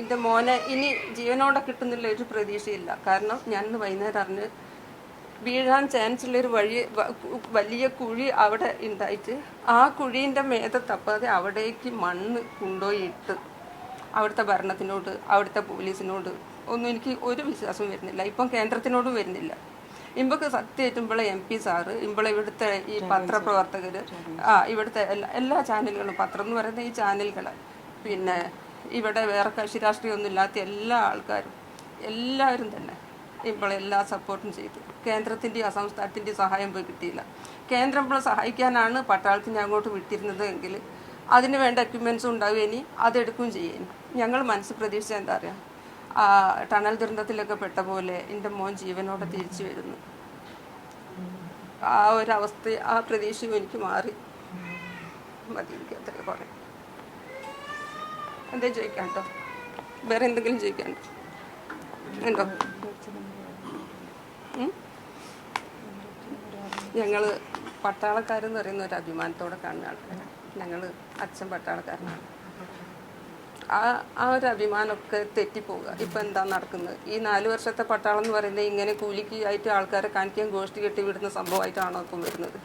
എന്റെ മോനെ ഇനി ജീവനോടെ കിട്ടുന്നില്ല ഒരു പ്രതീക്ഷയില്ല. കാരണം ഞാൻ ഇന്ന് വൈകുന്നേരം അറിഞ്ഞ് വീഴാൻ ചാൻസ് ഉള്ള ഒരു വഴി വലിയ കുഴി അവിടെ ഉണ്ടായിട്ട് ആ കുഴീന്റെ മേത തപ്പാതെ അവിടേക്ക് മണ്ണ് കൊണ്ടുപോയി ഇട്ട് അവിടുത്തെ ഭരണത്തിനോട് അവിടുത്തെ പോലീസിനോട് ഒന്നും എനിക്ക് ഒരു വിശ്വാസവും വരുന്നില്ല. ഇപ്പം കേന്ദ്രത്തിനോടും വരുന്നില്ല. ഇമ്പക്ക് സത്യമായിട്ടും ഇവിടെ എം പി സാറ് ഇവിടെ ഇവിടുത്തെ ഈ പത്രപ്രവർത്തകർ ആ ഇവിടുത്തെ എല്ലാ എല്ലാ ചാനലുകളും പത്രം എന്ന് പറയുന്ന ഈ ചാനലുകൾ പിന്നെ ഇവിടെ വേറെ കക്ഷി രാഷ്ട്രീയമൊന്നും ഇല്ലാത്ത എല്ലാ ആൾക്കാരും എല്ലാവരും തന്നെ എല്ലാ സപ്പോർട്ടും ചെയ്തു. കേന്ദ്രത്തിന്റെയും അസംസ്ഥാനത്തിന്റെയും സഹായം പോയി കിട്ടിയില്ല. കേന്ദ്രം ഇപ്പോൾ സഹായിക്കാനാണ് പട്ടാളത്തിന് അങ്ങോട്ട് വിട്ടിരുന്നത് എങ്കിൽ അതിന് വേണ്ട എക്യുപ്മെൻസും ഉണ്ടാവുക ഇനി അതെടുക്കുകയും ചെയ്യും ഞങ്ങൾ മനസ്സ് പ്രതീക്ഷിച്ച എന്താ പറയുക ടണൽ ദുരന്തത്തിലൊക്കെ പെട്ട പോലെ എന്റെ മോൻ ജീവനോടെ തിരിച്ചു വരുന്നു. ആ ഒരു അവസ്ഥ ആ പ്രതീക്ഷയും എനിക്ക് മാറി. മതി എനിക്ക് അത്രയും പറയാം എന്തേ ചോദിക്കാം കേട്ടോ വേറെ എന്തെങ്കിലും ചോദിക്കാനുണ്ടോ ഉണ്ടോ? ഞങ്ങൾ പട്ടാളക്കാരെന്ന് പറയുന്ന ഒരു അഭിമാനത്തോടെ കാണുന്ന ആൾക്കാരാണ് ഞങ്ങൾ അച്ഛൻ പട്ടാളക്കാരനാണ്. ആ ആ ഒരു അഭിമാനമൊക്കെ തെറ്റിപ്പോവുക. ഇപ്പം എന്താ നടക്കുന്നത്? ഈ നാല് വർഷത്തെ പട്ടാളം എന്ന് പറയുന്നത് ഇങ്ങനെ കൂലിക്ക് ആയിട്ട് ആൾക്കാരെ കാണിക്കാൻ ഗോഷ്ടി കെട്ടി വിടുന്ന സംഭവമായിട്ടാണോ ഇപ്പം വരുന്നത്?